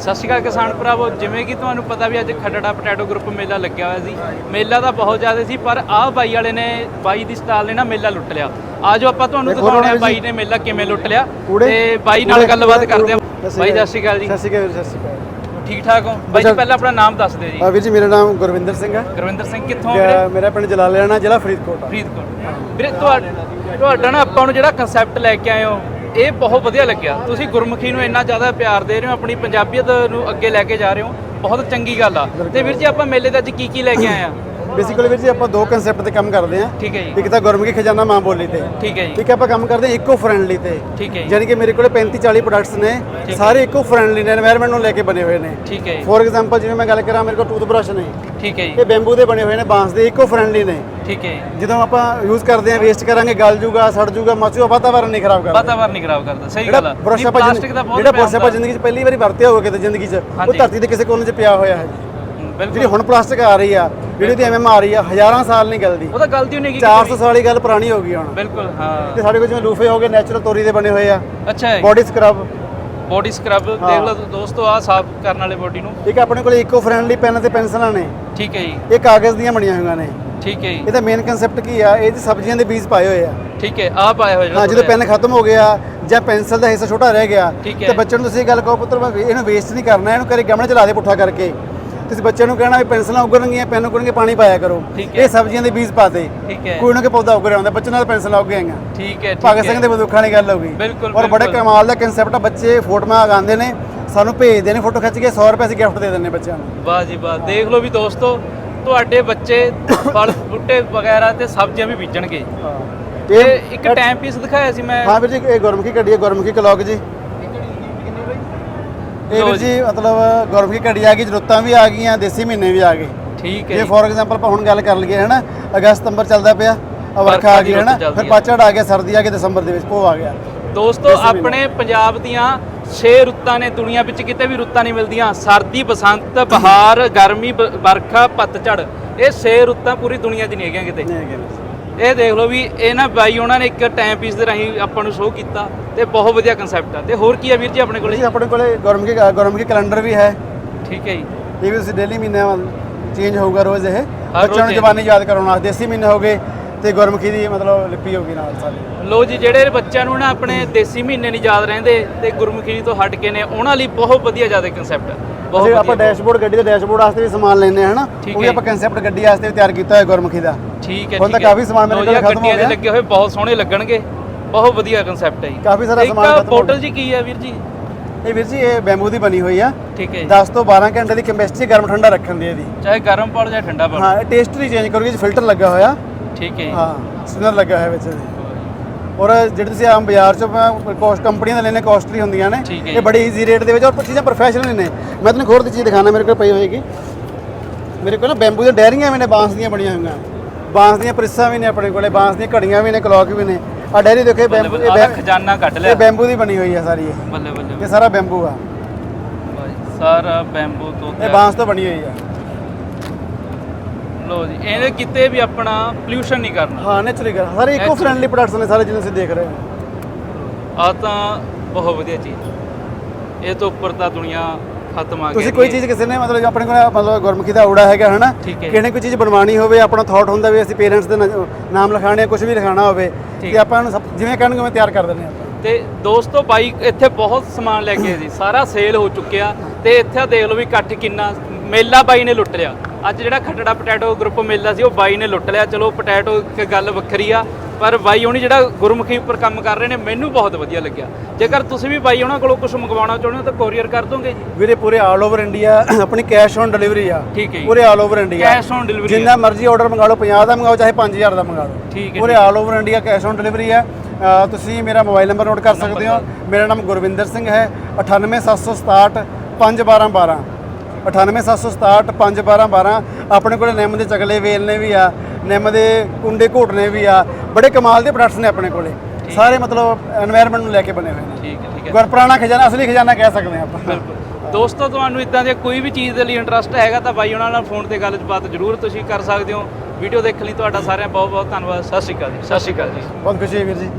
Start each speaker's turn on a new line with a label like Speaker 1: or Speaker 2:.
Speaker 1: ਸਤਿ ਸ਼੍ਰੀ ਅਕਾਲ ਕਿਸਾਨ ਭਰਾਵੋ ਜਿਵੇਂ ਕਿ ਤੁਹਾਨੂੰ ਪਤਾ ਵੀ ਅੱਜ ਖੱਟੜਾ ਪਟੈਟੋ ਗਰੁੱਪ ਮੇਲਾ ਲੱਗਿਆ ਹੋਇਆ ਸੀ। ਮੇਲਾ ਤਾਂ ਬਹੁਤ ਜ਼ਿਆਦਾ ਸੀ ਪਰ ਆਹ ਬਾਈ ਵਾਲੇ ਨੇ ਬਾਈ ਦੀ ਸਟਾਲ ਨੇ ਨਾ ਮੇਲਾ ਲੁੱਟ ਲਿਆ। ਆਜੋ ਆਪਾਂ ਤੁਹਾਨੂੰ
Speaker 2: ਦੇਖੋ
Speaker 1: ਦਿਖਾਉਣੇ ਆ ਬਾਈ। ਨੇ ਮੇਲਾ ਕਿਵੇਂ ਲੁੱਟ ਲਿਆ ਤੇ ਬਾਈ ਨਾਲ ਗੱਲਬਾਤ ਕਰਦੇ ਆ ਬਾਈ ਸਤਿ ਸ਼੍ਰੀ ਅਕਾਲ ਜੀ।
Speaker 2: ਸਤਿ ਸ਼੍ਰੀ ਅਕਾਲ ਵੀਰ, ਸਤਿ ਸ਼੍ਰੀ ਅਕਾਲ।
Speaker 1: ਠੀਕ ਠਾਕ ਹੋ? ਬਾਈ ਜੀ। ਪਹਿਲਾਂ ਆਪਣਾ ਨਾਮ ਦੱਸ ਦਿਓ ਜੀ।
Speaker 2: ਆ ਵੀਰ ਜੀ ਮੇਰਾ ਨਾਮ ਗੁਰਵਿੰਦਰ ਸਿੰਘ ਹੈ।
Speaker 1: ਗੁਰਵਿੰਦਰ ਸਿੰਘ ਕਿੱਥੋਂ ਵੀਰੇ?
Speaker 2: ਮੇਰਾ ਪਿੰਡ ਜਲਾਲਿਆਣਾ ਜ਼ਿਲ੍ਹਾ ਫਰੀਦਕੋਟ।
Speaker 1: ਫਰੀਦਕੋਟ। ਵੀਰੇ ਤੁਹਾਡਾ ਨਾ ਆਪਾਂ ਨੂੰ ਜਿਹੜਾ ਕਨਸੈਪਟ ਲੈ ਕੇ ਆਏ ਹੋ ਇਹ ਬਹੁਤ ਵਧੀਆ ਲੱਗਿਆ। ਤੁਸੀਂ ਗੁਰਮੁਖੀ ਨੂੰ ਇੰਨਾ ਜ਼ਿਆਦਾ ਪਿਆਰ ਦੇ ਰਹੇ ਹੋ, ਆਪਣੀ ਪੰਜਾਬੀਅਤ ਨੂੰ ਅੱਗੇ ਲੈ ਕੇ ਜਾ ਰਹੇ ਹੋ, ਬਹੁਤ ਚੰਗੀ ਗੱਲ ਆ। ਤੇ ਵੀਰ ਜੀ, ਆਪਾਂ ਮੇਲੇ ਦੇ ਅੱਜ ਕੀ ਕੀ ਲੈ ਕੇ ਆਏ ਆ?
Speaker 2: ਬੇਸਿਕਲੀ ਵੀਰ ਜੀ ਆਪਾਂ ਦੋ ਕਨਸੈਪਟ ਤੇ ਕੰਮ ਕਰਦੇ ਆ
Speaker 1: ਠੀਕ ਹੈ ਜੀ।
Speaker 2: ਇੱਕ ਤਾਂ ਗੁਰਮੁਖੀ ਖਜ਼ਾਨਾ ਮਾਂ ਬੋਲੀ ਤੇ।
Speaker 1: ਠੀਕ ਹੈ ਜੀ।
Speaker 2: ਠੀਕ ਹੈ ਆਪਾਂ ਕੰਮ ਕਰਦੇ ਇਕੋ ਫ੍ਰੈਂਡਲੀ ਤੇ।
Speaker 1: ਠੀਕ ਹੈ
Speaker 2: ਯਾਨੀ ਕਿ ਮੇਰੇ ਕੋਲੇ 35 40 ਪ੍ਰੋਡਕਟਸ ਨੇ। ਸਾਰੇ ਇਕੋ ਫ੍ਰੈਂਡਲੀ ਨੇ এনवायरमेंट ਨੂੰ ਲੈ ਕੇ ਬਣੇ ਹੋਏ ਨੇ।
Speaker 1: ਠੀਕ ਹੈ
Speaker 2: ਫੋਰ ਐਗਜ਼ਾਮਪਲ ਜਿਵੇਂ ਮੈਂ ਗੱਲ ਕਰਾਂ ਮੇਰੇ ਕੋਲ ਟੂਥਬ੍ਰਸ਼ ਨੇ।
Speaker 1: ਠੀਕ ਹੈ ਜੀ।
Speaker 2: ਇਹ ਬੈਂਬੂ ਦੇ ਬਣੇ ਹੋਏ ਨੇ ਬਾਂਸ ਦੇ ਇਕੋ ਫ੍ਰੈਂਡਲੀ ਨੇ।
Speaker 1: ਠੀਕ ਹੈ
Speaker 2: ਜਦੋਂ ਆਪਾਂ ਯੂਜ਼ ਕਰਦੇ ਆ ਵੇਸਟ ਕਰਾਂਗੇ ਗਲ ਜੂਗਾ ਸੜ ਜੂਗਾ ਮਾਚੂ ਵਾਤਾਵਰਨ ਨਹੀਂ ਖਰਾਬ ਕਰਦਾ।
Speaker 1: ਵਾਤਾਵਰਨ ਨਹੀਂ ਖਰਾਬ ਕਰਦਾ। ਸਹੀ ਗੱਲ ਹੈ
Speaker 2: ਬੁਰਸ਼ ਆਪਾਂ
Speaker 1: ਪਲਾਸਟਿਕ ਦਾ
Speaker 2: ਜਿਹੜਾ ਬੁਰਸ਼ ਆਪਾਂ ਜ਼ਿੰਦਗੀ 'ਚ ਪਹਿਲੀ ਵਾਰੀ ਵਰਤਿਆ ਹੋਵੇ ਕਿਤੇ ਜ਼ਿੰਦਗੀ 'ਚ ਉਹ ਧਰਤੀ ਦੇ ਕਿਸੇ ਕੋਨੇ 'ਚ ਪਿਆ ਹੋਇਆ ਹੈ। ਜਿਹੜੀ ਹੁਣ ਪਲਾਸਟਿਕ ਆ ਰਹੀ ਆ ਜਿਹੜੀ ਤੇ ਆ ਰਹੀ ਆ ਹਜ਼ਾਰਾਂ ਸਾਲ ਨਹੀਂ ਗਲਦੀ।
Speaker 1: ਉਹ ਤਾਂ ਗਲਤੀ ਹੋਣੀ ਕਿ
Speaker 2: 400 ਸਾਲ ਦੀ ਗੱਲ ਪੁਰਾਣੀ ਹੋ ਗਈ ਹੁਣ।
Speaker 1: ਬਿਲਕੁਲ ਹਾਂ।
Speaker 2: ਤੇ ਸਾਡੇ ਕੋਲ ਜਿਵੇਂ ਲੂਫੇ ਹੋ ਗਏ ਨੈਚੁਰਲ ਤੋਰੀ ਦੇ ਬਣੇ ਹੋਏ ਆ।
Speaker 1: ਅੱਛਾ ਹੈ
Speaker 2: ਬੋਡੀ ਸਕਰਬ
Speaker 1: ਬੋਡੀ ਸਕਰਬ ਦੇਖ ਲਓ ਦੋਸਤੋ ਆ ਸਾਫ਼ ਕਰਨ ਵਾਲੇ ਬੋਡੀ ਨੂੰ।
Speaker 2: ਇੱਕ ਆਪਣੇ ਕੋਲ ਇਕੋ ਫ੍ਰੈਂਡਲੀ ਪੈਨ ਤੇ ਪੈਨਸਲਾਂ ਨੇ।
Speaker 1: ਠੀਕ ਹੈ ਜੀ।
Speaker 2: ਇਹ ਕਾਗਜ਼ ਦੀਆਂ ਬਣੀਆਂ ਹੋਈਆਂ ਨੇ।
Speaker 1: ਠੀਕ ਹੈ ਜੀ।
Speaker 2: ਇਹਦਾ ਮੇਨ ਕਨਸੈਪਟ ਕੀ ਆ? ਇਹ 'ਚ ਸਬਜ਼ੀਆਂ ਦੇ ਬੀਜ ਪਾਏ ਹੋਏ ਆ।
Speaker 1: ਠੀਕ ਹੈ ਆ ਹੋਇਆ ਜਿਹੜਾ
Speaker 2: ਹਾਂ ਜਦੋਂ ਪੈਨ ਖਤਮ ਹੋ ਗਿਆ ਜਾਂ ਪੈਨਸਲ ਦਾ ਹਿੱਸਾ ਛੋਟਾ ਰਹਿ ਗਿਆ। ਤੇ ਬੱਚੇ ਨੂੰ ਤੁਸੀਂ ਇਹ ਗੱਲ ਕਹੋ ਪੁੱਤਰ ਇਹਨੂੰ ਵੇਸਟ ਨਹੀਂ ਕਰਨਾ ਇਹਨੂੰ ਕਰੇ ਗਮਲੇ ਚ ਲਾ ਦੇ ਪੁੱਠਾ ਕਰਕੇ। ਤੁਸੀਂ ਬੱਚੇ ਨੂੰ ਕਹਿਣਾ ਵੀ ਪੈਨਸਲਾਂ ਉਗਣਗੀਆਂ ਪੈਨ ਉਗਣਗੇ ਪਾਣੀ ਪਾਇਆ ਕਰੋ।
Speaker 1: ਠੀਕ ਹੈ।
Speaker 2: ਇਹ ਸਬਜ਼ੀਆਂ ਦੇ ਬੀਜ ਪਾਤੇ
Speaker 1: ਠੀਕ ਹੈ।
Speaker 2: ਕੋਈ ਨਾ ਕੋਈ ਪੌਦਾ ਉਗ ਰਿਹਾ ਹੁੰਦਾ ਬੱਚੇ ਨਾਲ ਪੈਨਸਲਾਂ ਉੱਗ ਗਈਆਂ।
Speaker 1: ਠੀਕ ਹੈ
Speaker 2: ਭਗਤ ਸਿੰਘ ਦੇ ਬੰਦੂਕਾਂ ਦੀ ਗੱਲ ਹੋ ਗਈ।
Speaker 1: ਬਿਲਕੁਲ,
Speaker 2: ਔਰ ਬੜੇ
Speaker 1: ਬਿਲਕੁਲ।
Speaker 2: ਕਮਾਲ ਦਾ ਕਨਸੈਪਟ ਆ ਬੱਚੇ ਫੋਟੋਆਂ ਲਗਾਉਂਦੇ ਨੇ ਸਾਨੂੰ ਭੇਜਦੇ ਨੇ ਫੋਟੋ ਖਿੱਚ ਕੇ 100 ਰੁਪਏ ਅਸੀਂ ਗਿਫਟ ਦੇ ਦਿੰਦੇ ਬੱਚਿਆਂ ਨੂੰ।
Speaker 1: ਵਾਹ ਜੀ ਵਾਹ ਦੇਖ ਲਓ ਵੀ ਦੋਸਤੋ ਤੁਹਾਡੇ ਬੱਚੇ ਫਲ ਬੂਟੇ ਵਗੈਰਾ ਤੇ ਸਬਜ਼ੀਆਂ ਵੀ ਬੀਜਣਗੇ। ਤੇ ਇੱਕ ਟਾਈਮ ਪੀਸ ਦਿਖਾਇਆ ਸੀ ਮੈਂ।
Speaker 2: ਹਾਂ ਵੀਰ ਜੀ ਇਹ ਗੁਰਮੁਖੀ ਘੜੀ ਹੈ ਗੁਰਮੁਖੀ ਕਲੌਕ ਜੀ। ਇਹ ਵੀਰ ਜੀ ਮਤਲਬ ਗੁਰਮੁਖੀ ਘੜੀ ਆ ਗਈ ਰੁੱਤਾਂ ਵੀ ਆ ਗਈਆਂ ਦੇਸੀ ਮਹੀਨੇ ਵੀ ਆ ਗਏ
Speaker 1: ਠੀਕ ਹੈ
Speaker 2: ਜੇ। ਫੋਰ ਐਗਜ਼ਾਮਪਲ ਆਪਾਂ ਹੁਣ ਗੱਲ ਕਰ ਲਈਏ ਹੈ ਅਗਸਤ ਸਤੰਬਰ ਚੱਲਦਾ ਪਿਆ ਵਰਖਾ ਆ ਗਈ ਹੈ ਨਾ
Speaker 1: ਵਰਖਾ ਦੀ
Speaker 2: ਫਿਰ ਪਾਚੜ ਆ ਗਿਆ ਸਰਦੀ ਆ ਗਈ ਦਸੰਬਰ ਦੇ ਵਿੱਚ ਪੋ ਆ ਗਿਆ
Speaker 1: ਦੋਸਤੋ। ਆਪਣੇ ਪੰਜਾਬ ਦੀਆਂ 6 ਰੁੱਤਾਂ ਨੇ ਦੁਨੀਆ ਵਿੱਚ ਕਿਤੇ ਵੀ ਰੁੱਤਾਂ ਨਹੀਂ ਮਿਲਦੀਆਂ ਸਰਦੀ ਬਸੰਤ ਬਹਾਰ ਗਰਮੀ ਵਰਖਾ ਪਤਝੜ ਇਹ 6 ਰੁੱਤਾਂ ਪੂਰੀ ਦੁਨੀਆ 'ਚ ਨਹੀਂ ਹੈਗੀਆਂ ਕਿਤੇ
Speaker 2: ਨਹੀਂ ਹੈਗੇ ਵੀਰ।
Speaker 1: ਇਹ ਦੇਖ ਲਓ ਵੀ ਇਹ ਨਾ ਬਾਈ ਉਹਨਾਂ ਨੇ ਇੱਕ ਟਾਈਮ ਪੀਸ ਦੇ ਰਾਹੀਂ ਆਪਾਂ ਨੂੰ ਸ਼ੋਅ ਕੀਤਾ ਤੇ ਬਹੁਤ ਵਧੀਆ ਕਨਸੈਪਟ ਆ। ਤੇ ਹੋਰ ਕੀ ਆ ਵੀਰ ਜੀ ਆਪਣੇ ਕੋਲੇ?
Speaker 2: ਜੀ ਆਪਣੇ ਕੋਲੇ ਗੁਰਮੁਖੀ ਗੁਰਮੁਖੀ ਕੈਲੰਡਰ ਵੀ ਹੈ।
Speaker 1: ਠੀਕ ਹੈ ਜੀ।
Speaker 2: ਇਹ ਵੀ ਤੁਸੀਂ ਡੇਲੀ ਮਹੀਨੇ ਚੇਂਜ ਹੋਊਗਾ ਰੋਜ਼ ਇਹ। ਬੱਚਿਆਂ ਨੂੰ। ਜ਼ਬਾਨੀ ਯਾਦ ਕਰਾਉਣਾ ਦੇਸੀ ਮਹੀਨੇ ਹੋ ਗਏ ਤੇ ਗੁਰਮੁਖੀ ਦੀ ਮਤਲਬ ਲਿਪੀ ਹੋ ਗਈ ਨਾਲ ਸਾਰੀ।
Speaker 1: ਲੋ ਜੀ ਜਿਹੜੇ ਬੱਚਿਆਂ ਨੂੰ ਨਾ ਆਪਣੇ ਦੇਸੀ ਮਹੀਨੇ ਨਹੀਂ ਯਾਦ ਰਹਿੰਦੇ ਤੇ ਗੁਰਮੁਖੀ ਤੋਂ ਹਟ ਕੇ ਨੇ ਉਹਨਾਂ ਲਈ ਬਹੁਤ ਵਧੀਆ ਜ਼ਿਆਦਾ ਕਨਸੈਪਟ ਬਹੁਤ
Speaker 2: ਅਸੀਂ ਆਪਾਂ ਡੈਸ਼ਬੋਰਡ ਗੱਡੀ ਦੇ ਡੈਸ਼ਬੋਰਡ ਵਾਸਤੇ ਵੀ ਸਮਾਨ ਲੈਨੇ ਹਨਾ? ਉਹ ਵੀ ਆਪਾਂ ਕਨਸੈਪਟ ਗੱਡੀ ਵਾਸਤੇ ਵੀ ਤਿਆਰ ਕੀਤਾ ਹੋਇਆ ਗੁਰਮੁਖੀ ਦਾ।
Speaker 1: ਠੀਕ ਹੈ
Speaker 2: ਹੁਣ ਤਾਂ। ਕਾਫੀ ਸਮਾਨ ਮੇਰੇ ਕੋਲ ਖਤਮ ਹੋ ਗਿਆ।
Speaker 1: ਲੱਗੇ ਹੋਏ ਬਹੁਤ ਸੋਹਣੇ ਲੱਗਣਗੇ। ਬਹੁਤ ਵਧੀਆ ਕਨਸੈਪਟ ਹੈ ਜੀ।
Speaker 2: ਕਾਫੀ ਸਾਰਾ ਸਮਾਨ ਖਤਮ ਹੋ ਗਿਆ।
Speaker 1: ਜੀ ਕੀ ਹੈ ਵੀਰ ਜੀ?
Speaker 2: ਇਹ ਵੀਰ ਜੀ ਇਹ ਬੈਂਬੂ ਦੀ ਬਣੀ ਹੋਈ ਆ।
Speaker 1: ਠੀਕ ਹੈ ਜੀ।
Speaker 2: 10 ਤੋਂ 12 ਘੰਟੇ ਦੀ ਕੈਪੈਸਿਟੀ ਗਰਮ ਠੰਡਾ ਰੱਖਣ ਦੀ ਇਹਦੀ।
Speaker 1: ਚਾਹੇ ਗਰਮ ਪਾਲ ਜਾਂ ਠੰਡਾ ਪਾਲ
Speaker 2: ਹਾਂ ਇਹ ਟੇਸਟ ਨਹੀਂ ਚੇਂਜ ਕਰੂਗੀ ਜੀ ਫਿਲਟਰ ਲੱਗਾ ਹੋਇਆ।
Speaker 1: ਠੀਕ ਹੈ
Speaker 2: ਹਾਂ ਸਿਨਰ ਲੱਗਾ ਹੋਇਆ ਵਿੱਚ ਇਹਦੇ। ਔਰ ਜਿਹੜੇ ਤੁਸੀਂ ਆਮ ਬਾਜ਼ਾਰ ਚੋਂ ਕੋਸਟ ਕੰਪਨੀਆਂ ਦੇ ਲੈਣੇ ਕਾਸਟਲੀ ਹੁੰਦੀਆਂ ਨੇ
Speaker 1: ਹੈ
Speaker 2: ਇਹ। ਬੜੀ ਈਜ਼ੀ ਰੇਟ ਦੇ ਵਿੱਚ ਔਰ ਚੀਜ਼ਾਂ ਪ੍ਰੋਫੈਸ਼ਨਲ ਨੇ। ਮੈਂ ਤੁਹਾਨੂੰ ਹੋਰ ਦੀ ਚੀਜ਼ ਦਿਖਾਣਾ ਮੇਰੇ ਕੋਲ ਪਈ ਹੋਏਗੀ। ਮੇਰੇ ਕੋਲ ਨਾ ਬੈਂਬੂ ਦੀਆਂ ਡੈਰੀਆਂ ਵੀ ਨੇ ਬਾਂਸ ਦੀਆਂ ਬਣੀਆਂ ਹੋਈਆਂ। ਬਾਂਸ ਦੀਆਂ ਪ੍ਰਿਸਾਂ ਵੀ ਨੇ ਆਪਣੇ ਕੋਲੇ ਬਾਂਸ ਦੀਆਂ ਘੜੀਆਂ ਵੀ ਨੇ ਕਲੌਕ ਵੀ ਨੇ। ਆ ਡੈਰੀ ਦੇਖੋ ਇਹ ਬੈਂਬੂ ਇਹ
Speaker 1: ਖਜ਼ਾਨਾ ਕੱਢ ਲਿਆ।
Speaker 2: ਇਹ ਬੈਂਬੂ ਦੀ ਬਣੀ ਹੋਈ ਆ ਸਾਰੀ ਇਹ।
Speaker 1: ਬੱਲੇ ਬੱਲੇ।
Speaker 2: ਇਹ ਸਾਰਾ ਬੈਂਬੂ ਆ।
Speaker 1: ਸਾਰਾ ਬੈਂਬੂ ਤੋਂ
Speaker 2: ਇਹ। ਬਾਂਸ ਤੋਂ ਬਣੀ ਹੋਈ ਆ।
Speaker 1: ਲੋ ਜੀ ਇਹਨੇ ਕਿਤੇ ਵੀ ਆਪਣਾ ਪੋਲਿਊਸ਼ਨ ਨਹੀਂ ਕਰਨਾ।
Speaker 2: ਹਾਂ ਨੇਚਰਲੀ ਕਰ ਸਾਰੇ ਇਕੋ। ਫ੍ਰੈਂਡਲੀ ਪ੍ਰੋਡਕਟਸ ਨੇ ਸਾਰੇ ਜਿਹਨੂੰ ਤੁਸੀਂ ਦੇਖ ਰਹੇ ਹੋ।
Speaker 1: ਆ ਤਾਂ ਬਹੁਤ ਵਧੀਆ ਚੀਜ਼ ਇਹ ਤੋਂ ਉੱਪਰ ਤਾਂ ਦੁਨੀਆ ਖਤਮ ਆ ਗਈ
Speaker 2: ਤੁਸੀਂ ਕੋਈ ਚੀਜ਼ ਕਿਸੇ ਨੇ ਮਤਲਬ ਆਪਣੇ ਕੋਲ ਮਤਲਬ ਗੁਰਮੁਖੀ ਦਾ ਊੜਾ ਹੈਗਾ ਹਨਾ?
Speaker 1: ਠੀਕ ਹੈ।
Speaker 2: ਕਿਹਨੇ ਕੋਈ ਚੀਜ਼ ਬਣਵਾਣੀ ਹੋਵੇ ਆਪਣਾ ਥਾਟ ਹੁੰਦਾ ਵੀ ਅਸੀਂ ਪੇਰੈਂਟਸ ਦੇ ਨ- ਨਾਮ ਲਿਖਾਣੇ ਕੁਝ ਵੀ ਲਿਖਾਣਾ ਹੋਵੇ
Speaker 1: ਠੀਕ।
Speaker 2: ਤੇ ਆਪਾਂ ਸਭ- ਜਿਵੇਂ ਕਹਿਣਗੇ ਉਵੇਂ ਤਿਆਰ ਕਰ ਦਿੰਦੇ ਆਪਾਂ।
Speaker 1: ਤੇ ਦੋਸਤੋ ਬਾਈ ਇੱਥੇ ਬਹੁਤ ਸਮਾਨ ਲੈ ਕੇ ਆਏ ਸੀ ਸਾਰਾ ਸੇਲ ਹੋ ਚੁੱਕਿਆ ਤੇ ਇੱਥੇ ਦੇਖ ਲਓ ਵੀ ਇਕੱਠ ਕਿੰਨਾ ਮੇਲਾ ਬਾਈ ਨੇ ਲੁੱਟ ਲਿਆ। ਅੱਜ ਜਿਹੜਾ ਖੱਟੜਾ ਪਟੈਟੋ ਗਰੁੱਪ ਮੇਲਾ ਸੀ ਉਹ ਬਾਈ ਨੇ ਲੁੱਟ ਲਿਆ। ਚਲੋ ਪਟੈਟੋ ਇੱਕ ਗੱਲ ਵੱਖਰੀ ਆ ਪਰ ਬਾਈ ਹੁਣੀ ਜਿਹੜਾ ਗੁਰਮੁਖੀ ਉੱਪਰ ਕੰਮ ਕਰ ਰਹੇ ਨੇ ਮੈਨੂੰ ਬਹੁਤ ਵਧੀਆ ਲੱਗਿਆ। ਜੇਕਰ ਤੁਸੀਂ ਵੀ ਬਾਈ ਉਹਨਾਂ ਕੋਲੋਂ ਕੁਝ ਮੰਗਵਾਉਣਾ ਚਾਹੁੰਦੇ ਹੋ ਤਾਂ ਕੋਰੀਅਰ ਕਰ ਦੋਗੇ ਜੀ।
Speaker 2: ਵੀਰੇ ਪੂਰੇ ਆਲ ਓਵਰ ਇੰਡੀਆ ਆਪਣੀ ਕੈਸ਼ ਔਨ ਡਿਲੀਵਰੀ ਆ।
Speaker 1: ਠੀਕ ਹੈ ਜੀ।
Speaker 2: ਪੂਰੇ all over India
Speaker 1: cash on delivery
Speaker 2: ਜਿੰਨਾ ਮਰਜ਼ੀ ਆਰਡਰ ਮੰਗਾ ਲਓ 50 ਦਾ ਮੰਗਾਓ ਚਾਹੇ 5000 ਦਾ ਮੰਗਾ ਲਓ।
Speaker 1: ਠੀਕ ਹੈ
Speaker 2: ਪੂਰੇ all over India cash on delivery ਅ, ਤੁਸੀਂ ਮੇਰਾ ਮੋਬਾਈਲ ਨੰਬਰ ਨੋਟ ਕਰ ਸਕਦੇ ਹੋ। ਮੇਰਾ ਨਾਮ ਗੁਰਵਿੰਦਰ ਸਿੰਘ ਹੈ। 98767 5112 98767 51212 ਆਪਣੇ ਕੋਲ ਨਿੰਮ ਦੇ ਚਕਲੇ ਵੇਲਨੇ ਵੀ ਆ ਨਿੰਮ ਦੇ ਕੁੰਡੇ ਘੋਟਨੇ ਵੀ ਆ ਬੜੇ ਕਮਾਲ ਦੇ ਪ੍ਰੋਡਕਟਸ ਨੇ ਆਪਣੇ ਕੋਲੇ। ਸਾਰੇ ਮਤਲਬ এনवायरमेंट ਨੂੰ ਲੈ ਕੇ ਬਣੇ ਹੋਏ ਨੇ।
Speaker 1: ਠੀਕ ਹੈ
Speaker 2: ਖਜ਼ਾਨਾ ਅਸਲੀ ਖਜ਼ਾਨਾ ਕਹਿ ਸਕਦੇ ਆ ਆਪਾਂ।
Speaker 1: ਬਿਲਕੁਲ। ਦੋਸਤੋ ਤੁਹਾਨੂੰ ਇਦਾਂ ਦੇ ਕੋਈ ਵੀ ਚੀਜ਼ ਦੇ ਲਈ ਇੰਟਰਸਟ ਹੈਗਾ ਤਾਂ ਬਾਈ ਉਹਨਾਂ ਨਾਲ ਫੋਨ ਤੇ ਗੱਲਬਾਤ ਜ਼ਰੂਰ ਤੁਸੀਂ ਕਰ ਸਕਦੇ ਹੋ। ਵੀਡੀਓ ਦੇਖਣ ਲਈ ਤੁਹਾਡਾ ਸਾਰਿਆਂ ਬਹੁਤ ਬਹੁਤ ਧੰਨਵਾਦ। ਸਤਿ ਸ਼੍ਰੀ ਅਕਾਲ ਜੀ। ਸਤਿ ਸ਼੍ਰੀ ਅਕਾਲ ਜੀ।
Speaker 2: ਬਹੁਤ ਖੁਸ਼ੀ ਵੀਰ ਜੀ।